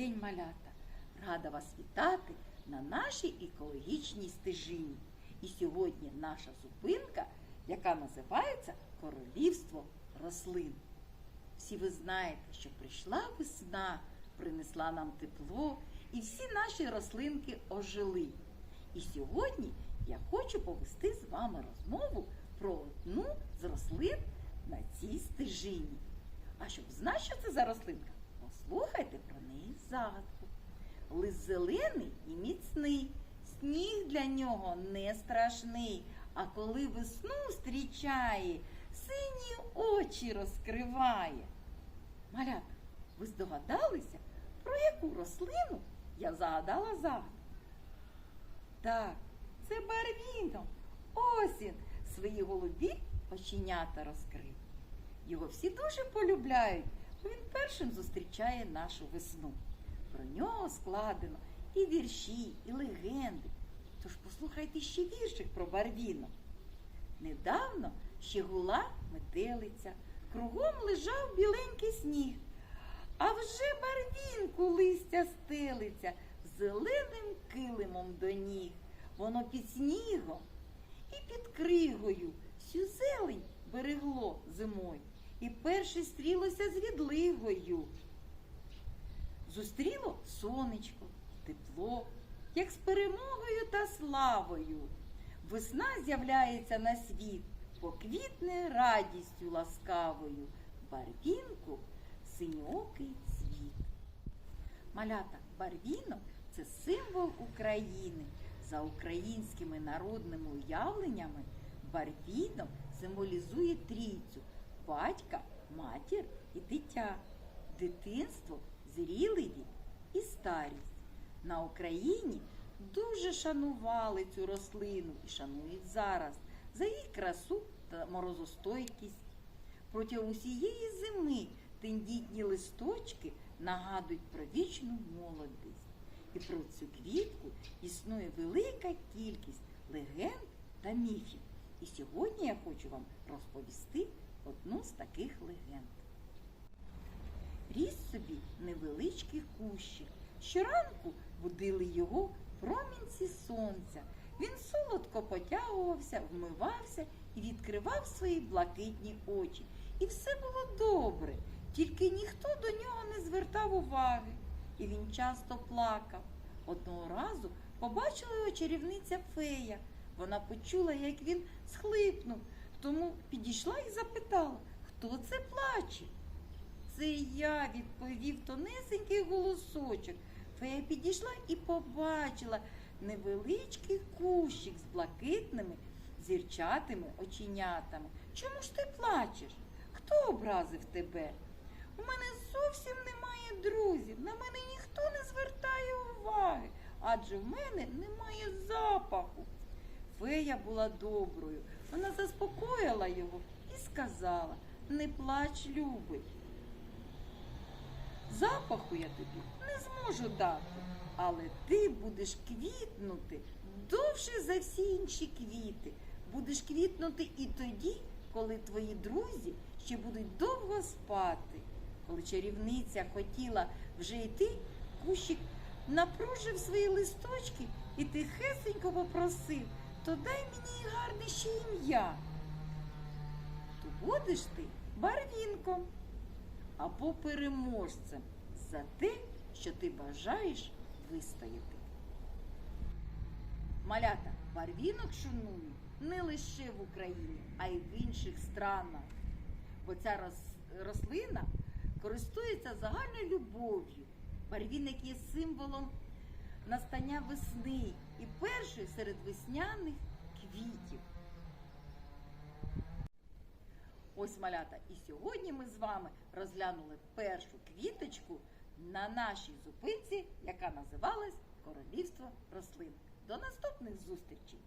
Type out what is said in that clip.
день, малята! Рада вас вітати на нашій екологічній стежині. І сьогодні наша зупинка, яка називається Королівство рослин. Всі ви знаєте, що прийшла весна, принесла нам тепло, і всі наші рослинки ожили. І сьогодні я хочу повести з вами розмову про одну з рослин на цій стежині. А щоб знати, що це за рослинка, послухайте загадку. Лист зелений і міцний, сніг для нього не страшний. А коли весну зустрічає, сині очі розкриває. Малята, ви здогадалися, про яку рослину я загадала загадку? Так, це барвінок. Ось він свої голубі оченята розкрив. Його всі дуже полюбляють, бо він першим зустрічає нашу весну. Про нього складено і вірші, і легенди. Тож послухайте ще віршик про барвінок. Недавно ще гула метелиця, кругом лежав біленький сніг. А вже барвінку листя стелиться зеленим килимом до ніг. Воно під снігом і під кригою всю зелень берегло зимою. І перше стрілося з відлигою. Зустріло сонечко, тепло, як з перемогою та славою. Весна з'являється на світ, поквітне радістю ласкавою, барвінку синьокий цвіт. Малята барвінок це символ України. За українськими народними уявленнями барвінок символізує трійцю батька, матір і дитя, дитинство, зрілий вік і старість. На Україні дуже шанували цю рослину і шанують зараз за її красу та морозостойкість. Протягом усієї зими тендітні листочки нагадують про вічну молодість. І про цю квітку існує велика кількість легенд та міфів. І сьогодні я хочу вам розповісти одну з таких легенд. Ріс собі невеличкий кущик. Щоранку будили його промінці сонця. Він солодко потягувався, вмивався і відкривав свої блакитні очі. І все було добре, тільки ніхто до нього не звертав уваги. І він часто плакав. Одного разу побачила його чарівниця фея. Вона почула, як він схлипнув, тому підійшла і запитала, хто це плаче. Це я, відповів тонесенький голосочок. Фея підійшла і побачила невеличкий кущик з блакитними зірчатими оченятами. Чому ж ти плачеш? Хто образив тебе? У мене зовсім немає друзів, на мене ніхто не звертає уваги, адже в мене немає запаху. Фея була доброю. Вона заспокоїла його і сказала не плач, любий. Запаху я тобі не зможу дати, але ти будеш квітнути довше за всі інші квіти. Будеш квітнути і тоді, коли твої друзі ще будуть довго спати. Коли чарівниця хотіла вже йти, кущик напружив свої листочки і тихесенько попросив, то дай мені гарне ще ім'я. То будеш ти барвінком або переможцем за те, що ти бажаєш вистояти. Малята, барвінок шанують не лише в Україні, а й в інших странах. Бо ця рослина користується загальною любов'ю. Барвінок є символом настання весни і перший серед весняних квітів. Ось малята. І сьогодні ми з вами розглянули першу квіточку на нашій зупинці, яка називалась Королівство рослин. До наступних зустрічей!